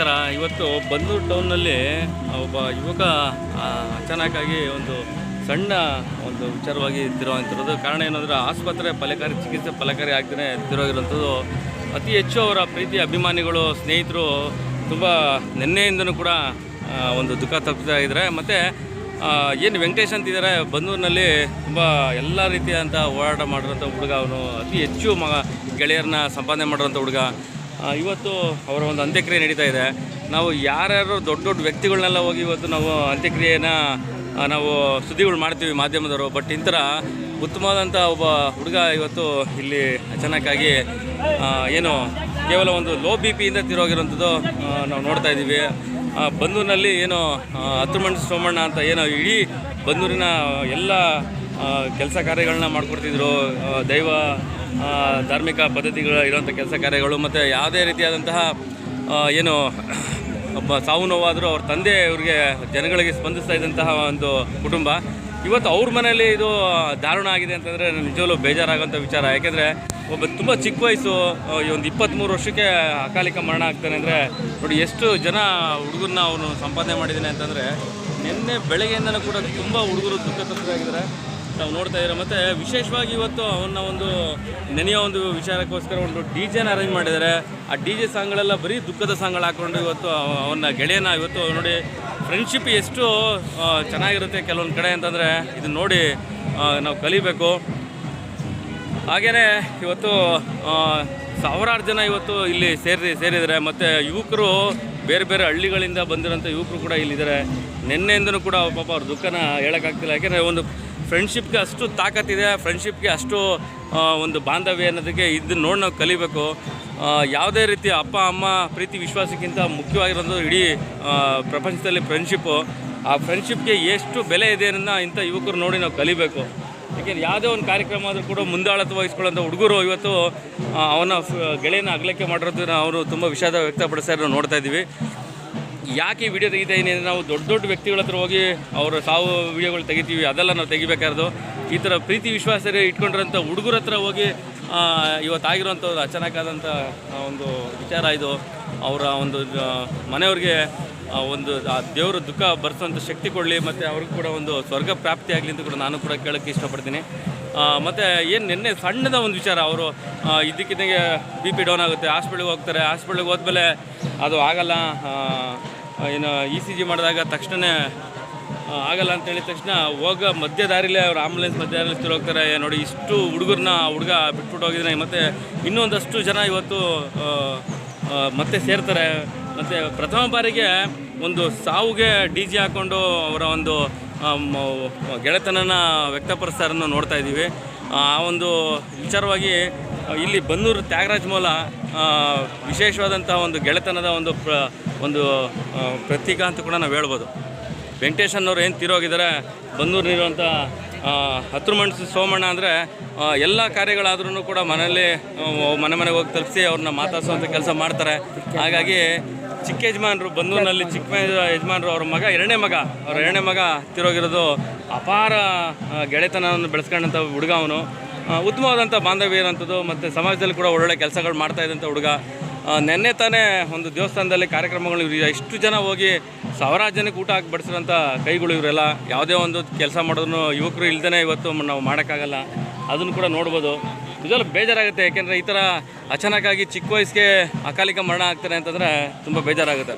ನಮಸ್ಕಾರ ಇವತ್ತು ಬಂದೂರು ಟೌನ್ನಲ್ಲಿ ಒಬ್ಬ ಯುವಕ ಅಚಾನಕ್ಕಾಗಿ ಒಂದು ಸಣ್ಣ ಒಂದು ವಿಚಾರವಾಗಿ ತಿರುವಂತಿರೋದು ಕಾರಣ ಏನಂದರೆ, ಆಸ್ಪತ್ರೆ ಫಲಕಾರಿ, ಚಿಕಿತ್ಸೆ ಫಲಕಾರಿ ಆಗ್ದೇ ತಿರೋಗಿರೋಂಥದ್ದು ಅತಿ ಹೆಚ್ಚು ಅವರ ಪ್ರೀತಿ, ಅಭಿಮಾನಿಗಳು, ಸ್ನೇಹಿತರು ತುಂಬ ನಿನ್ನೆಯಿಂದನೂ ಕೂಡ ಒಂದು ದುಃಖ ತಪ್ಪಿಸ್ತಾ ಇದ್ದಾರೆ. ಮತ್ತು ಏನು ವೆಂಕಟೇಶ್ ಅಂತಿದ್ದಾರೆ ಬಂದೂರಿನಲ್ಲಿ ತುಂಬ ಎಲ್ಲ ರೀತಿಯಾದಂಥ ಹೋರಾಟ ಮಾಡಿರೋಂಥ ಹುಡುಗ ಅವನು. ಅತಿ ಹೆಚ್ಚು ಮ ಗೆಳೆಯರನ್ನ ಸಂಪಾದನೆ ಮಾಡಿರೋಂಥ ಹುಡುಗ. ಇವತ್ತು ಅವರ ಒಂದು ಅಂತ್ಯಕ್ರಿಯೆ ನಡೀತಾ ಇದೆ. ನಾವು ಯಾರ್ಯಾರು ದೊಡ್ಡ ದೊಡ್ಡ ವ್ಯಕ್ತಿಗಳನ್ನೆಲ್ಲ ಹೋಗಿ ಇವತ್ತು ನಾವು ಅಂತ್ಯಕ್ರಿಯೆನ ನಾವು ಸುದ್ದಿಗಳು ಮಾಡ್ತೀವಿ ಮಾಧ್ಯಮದವರು. ಬಟ್ ಇಂಥರ ಉತ್ತಮವಾದಂಥ ಒಬ್ಬ ಹುಡುಗ ಇವತ್ತು ಇಲ್ಲಿ ಅಚಾನಕ್ಕಾಗಿ ಏನು ಕೇವಲ ಒಂದು ಲೋ ಬಿ ಪಿಯಿಂದ ತಿರೋಗಿರೋಂಥದ್ದು ನಾವು ನೋಡ್ತಾ ಇದ್ದೀವಿ. ಬಂದೂರಿನಲ್ಲಿ ಏನು ಹತ್ತುಮಂಡ ಸೋಮಣ್ಣ ಅಂತ ಏನೋ ಇಡೀ ಬಂದೂರಿನ ಎಲ್ಲ ಕೆಲಸ ಕಾರ್ಯಗಳನ್ನ ಮಾಡಿಕೊಡ್ತಿದ್ರು. ದೈವ ಧಾರ್ಮಿಕ ಪದ್ಧತಿಗಳು ಇರುವಂಥ ಕೆಲಸ ಕಾರ್ಯಗಳು ಮತ್ತು ಯಾವುದೇ ರೀತಿಯಾದಂತಹ ಏನು, ಒಬ್ಬ ಸಾವು ನೋವಾದರೂ ಅವ್ರ ತಂದೆ ಇವ್ರಿಗೆ ಜನಗಳಿಗೆ ಸ್ಪಂದಿಸ್ತಾ ಇದ್ದಂತಹ ಒಂದು ಕುಟುಂಬ. ಇವತ್ತು ಅವ್ರ ಮನೆಯಲ್ಲಿ ಇದು ದಾರುಣ ಆಗಿದೆ ಅಂತಂದರೆ ನಿಜವಲ್ಲೂ ಬೇಜಾರಾಗೋಂಥ ವಿಚಾರ. ಯಾಕೆಂದರೆ ಒಬ್ಬ ತುಂಬ ಚಿಕ್ಕ ವಯಸ್ಸು ಈ ಒಂದು ಇಪ್ಪತ್ತ್ಮೂರು ವರ್ಷಕ್ಕೆ ಅಕಾಲಿಕ ಮರಣ ಆಗ್ತಾನೆ ಅಂದರೆ ನೋಡಿ ಎಷ್ಟು ಜನ ಹುಡುಗರನ್ನ ಅವನು ಸಂಪಾದನೆ ಮಾಡಿದ್ದಾನೆ ಅಂತಂದರೆ ನಿನ್ನೆ ಬೆಳಗ್ಗೆಯಿಂದನೂ ಕೂಡ ತುಂಬ ಹುಡುಗರು ದುಃಖ ತಪ್ಪಿದಾಗಿದ್ದಾರೆ ನಾವು ನೋಡ್ತಾ ಇದ್ದೀರಾ. ಮತ್ತು ವಿಶೇಷವಾಗಿ ಇವತ್ತು ಅವನ್ನ ಒಂದು ನೆನೆಯೋ ಒಂದು ವಿಚಾರಕ್ಕೋಸ್ಕರ ಒಂದು ಡಿ ಜೆನ ಅರೇಂಜ್ ಮಾಡಿದ್ದಾರೆ. ಆ ಡಿ ಜೆ ಸಾಂಗ್ಗಳೆಲ್ಲ ಬರೀ ದುಃಖದ ಸಾಂಗ್ಗಳು ಹಾಕ್ಕೊಂಡು ಇವತ್ತು ಅವನ್ನ ಅವನ ಗೆಳೆಯನ ಇವತ್ತು ನೋಡಿ ಫ್ರೆಂಡ್ಶಿಪ್ ಎಷ್ಟು ಚೆನ್ನಾಗಿರುತ್ತೆ ಕೆಲವೊಂದು ಕಡೆ ಅಂತಂದರೆ ಇದು ನೋಡಿ ನಾವು ಕಲಿಬೇಕು. ಹಾಗೆಯೇ ಇವತ್ತು ಸಾವಿರಾರು ಜನ ಇವತ್ತು ಇಲ್ಲಿ ಸೇರಿ, ಸೇರಿದ್ದಾರೆ. ಮತ್ತು ಯುವಕರು ಬೇರೆ ಬೇರೆ ಹಳ್ಳಿಗಳಿಂದ ಬಂದಿರೋಂಥ ಯುವಕರು ಕೂಡ ಇಲ್ಲಿದ್ದಾರೆ. ನಿನ್ನೆಯಿಂದನೂ ಕೂಡ ಪಾಪ ಅವ್ರ ದುಃಖನ ಹೇಳೋಕ್ಕಾಗ್ತಿಲ್ಲ ಯಾಕೆಂದರೆ ಒಂದು ಫ್ರೆಂಡ್ಶಿಪ್ಗೆ ಅಷ್ಟು ತಾಕತ್ತಿದೆ ಫ್ರೆಂಡ್ಶಿಪ್ಗೆ ಅಷ್ಟು ಒಂದು ಬಾಂಧವ್ಯ ಅನ್ನೋದಕ್ಕೆ ಇದನ್ನ ನೋಡಿ ನಾವು ಕಲಿಬೇಕು. ಯಾವುದೇ ರೀತಿ ಅಪ್ಪ, ಅಮ್ಮ ಪ್ರೀತಿ, ವಿಶ್ವಾಸಕ್ಕಿಂತ ಮುಖ್ಯವಾಗಿರೋದು ಇಡೀ ಪ್ರಪಂಚದಲ್ಲಿ ಫ್ರೆಂಡ್ಶಿಪ್ಪು ಆ ಫ್ರೆಂಡ್ಶಿಪ್ಗೆ ಎಷ್ಟು ಬೆಲೆ ಇದೆ ಅನ್ನೋ ಇಂಥ ಯುವಕರು ನೋಡಿ ನಾವು ಕಲಿಬೇಕು. ಯಾಕೆಂದರೆ ಯಾವುದೇ ಒಂದು ಕಾರ್ಯಕ್ರಮ ಆದರೂ ಕೂಡ ಮುಂದಾಳತ್ವ ವಹಿಸ್ಕೊಳ್ಳೋಂಥ ಹುಡುಗರು ಇವತ್ತು ಅವನ ಗೆಳೆಯನ ಅಗಲಕ್ಕೆ ಮಾಡಿರೋದನ್ನ ಅವರು ತುಂಬ ವಿಷಾದ ವ್ಯಕ್ತಪಡಿಸ್ತಾರೆ ನಾವು ನೋಡ್ತಾ ಇದ್ದೀವಿ. ಯಾಕೆ ಈ ವಿಡಿಯೋ ತೆಗಿತಾ ಇದ್ದೀನಿ ನಾವು ದೊಡ್ಡ ದೊಡ್ಡ ವ್ಯಕ್ತಿಗಳ ಹತ್ರ ಹೋಗಿ ಅವರ ಸಾವು ವಿಡಿಯೋಗಳು ತೆಗಿತೀವಿ, ಅದೆಲ್ಲ ನಾವು ತೆಗಿಬೇಕಾದ್ರು ಈ ಥರ ಪ್ರೀತಿ ವಿಶ್ವಾಸರೇ ಇಟ್ಕೊಂಡಿರೋಂಥ ಹುಡುಗರ ಹತ್ರ ಹೋಗಿ ಇವತ್ತಾಗಿರೋಂಥ ಅಚಾನಕ್ಕಾದಂಥ ಒಂದು ವಿಚಾರ ಇದು. ಅವರ ಒಂದು ಮನೆಯವ್ರಿಗೆ ಒಂದು, ಆ, ದೇವರು ದುಃಖ ಬರ್ಸೋಂಥ ಶಕ್ತಿ ಕೊಡಲಿ, ಮತ್ತು ಅವ್ರಿಗೂ ಕೂಡ ಒಂದು ಸ್ವರ್ಗ ಪ್ರಾಪ್ತಿ ಆಗಲಿ ಅಂತ ಕೂಡ ನಾನು ಕೂಡ ಕೇಳೋಕ್ಕೆ ಇಷ್ಟಪಡ್ತೀನಿ. ಮತ್ತು ಏನು ನಿನ್ನೆ ಸಣ್ಣದ ಒಂದು ವಿಚಾರ, ಅವರು ಇದಕ್ಕಿದ್ದಂಗೆ ಬಿ ಪಿ ಡೌನ್ ಆಗುತ್ತೆ, ಹಾಸ್ಪಿಟ್ಲಿಗೆ ಹೋಗ್ತಾರೆ, ಹಾಸ್ಪಿಟ್ಲಿಗೆ ಹೋದ್ಮೇಲೆ ಅದು ಆಗಲ್ಲ ಏನು ಇ ಸಿ ಜಿ ಮಾಡಿದಾಗ ತಕ್ಷಣವೇ ಆ, ಆಗಲ್ಲ ಅಂತ ಹೇಳಿದ ತಕ್ಷಣ ಹೋಗ ಮಧ್ಯ ದಾರಿಲೇ ಅವ್ರು ಆಂಬುಲೆನ್ಸ್ ಮಧ್ಯ ದಾರಿಲಿ ಹೋಗ್ತಾರೆ ನೋಡಿ ಇಷ್ಟು ಹುಡುಗರನ್ನ ಹುಡುಗ ಬಿಟ್ಬಿಟ್ಟು ಹೋಗಿದ್ದಾನೆ. ಮತ್ತು ಇನ್ನೊಂದಷ್ಟು ಜನ ಇವತ್ತು ಮತ್ತೆ ಸೇರ್ತಾರೆ. ಮತ್ತು ಪ್ರಥಮ ಬಾರಿಗೆ ಒಂದು ಸಾವುಗೆ ಡಿ ಜಿ ಹಾಕ್ಕೊಂಡು ಅವರ ಒಂದು ಗೆಳೆತನನ ವ್ಯಕ್ತಪಡಿಸ್ತಾರನ್ನು ನೋಡ್ತಾ ಇದ್ದೀವಿ. ಆ ಒಂದು ವಿಚಾರವಾಗಿ ಇಲ್ಲಿ ಬನ್ನೂರು ತ್ಯಾಗರಾಜ್ ಮೂಲ ವಿಶೇಷವಾದಂಥ ಒಂದು ಗೆಳೆತನದ ಒಂದು ಪ್ರ, ಒಂದು ಪ್ರತೀಕ ಅಂತ ಕೂಡ ನಾವು ಹೇಳ್ಬೋದು. ವೆಂಕಟೇಶ್ ಅನ್ನೋರು ಏನು ತೀರೋಗಿದ್ದಾರೆ ಬನ್ನೂರಿನಿರುವಂಥ ಹತ್ರ ಮಣ್ಸು ಸೋಮಣ್ಣ ಅಂದರೆ ಎಲ್ಲ ಕಾರ್ಯಗಳಾದ್ರೂ ಕೂಡ ಮನೆಯಲ್ಲಿ ಮನೆ ಮನೆಗೆ ಹೋಗಿ ತಲುಪಿಸಿ ಅವ್ರನ್ನ ಮಾತಾಡಿಸುವಂಥ ಕೆಲಸ ಮಾಡ್ತಾರೆ. ಹಾಗಾಗಿ ಚಿಕ್ಕ ಯಜಮಾನರು, ಬನ್ನೂರಿನಲ್ಲಿ ಚಿಕ್ಕ ಯಜಮಾನರು ಅವ್ರ ಮಗ, ಎರಡನೇ ಮಗ, ಅವ್ರ ಎರಡನೇ ಮಗ ತಿರೋಗಿರೋದು ಅಪಾರ ಗೆಳೆತನವನ್ನು ಬೆಳೆಸ್ಕೊಂಡಂಥ ಹುಡುಗ ಅವನು. ಉತ್ತಮವಾದಂಥ ಬಾಂಧವ್ಯ ಇರೋಂಥದ್ದು ಮತ್ತು ಸಮಾಜದಲ್ಲಿ ಕೂಡ ಒಳ್ಳೊಳ್ಳೆ ಕೆಲಸಗಳು ಮಾಡ್ತಾ ಇದ್ದಂಥ ಹುಡುಗ. ನಿನ್ನೆ ತಾನೇ ಒಂದು ದೇವಸ್ಥಾನದಲ್ಲಿ ಕಾರ್ಯಕ್ರಮಗಳು ಇವ್ರು ಎಷ್ಟು ಜನ ಹೋಗಿ ಸಾವಿರಾರು ಜನಕ್ಕೆ ಊಟ ಹಾಕಿ ಬಡಿಸಿರೋಂಥ ಕೈಗಳು ಇವರೆಲ್ಲ. ಯಾವುದೇ ಒಂದು ಕೆಲಸ ಮಾಡೋದನ್ನು ಯುವಕರು ಇಲ್ದೇ ಇವತ್ತು ನಾವು ಮಾಡೋಕ್ಕಾಗಲ್ಲ. ಅದನ್ನು ಕೂಡ ನೋಡ್ಬೋದು. ನಿಜವಲ್ಲ ಬೇಜಾರಾಗುತ್ತೆ. ಯಾಕೆಂದರೆ ಈ ಥರ ಅಚಾನಕ್ಕಾಗಿ ಚಿಕ್ಕ ವಯಸ್ಸಿಗೆ ಅಕಾಲಿಕ ಮರಣ ಆಗ್ತಾರೆ ಅಂತಂದರೆ ತುಂಬ ಬೇಜಾರಾಗುತ್ತೆ.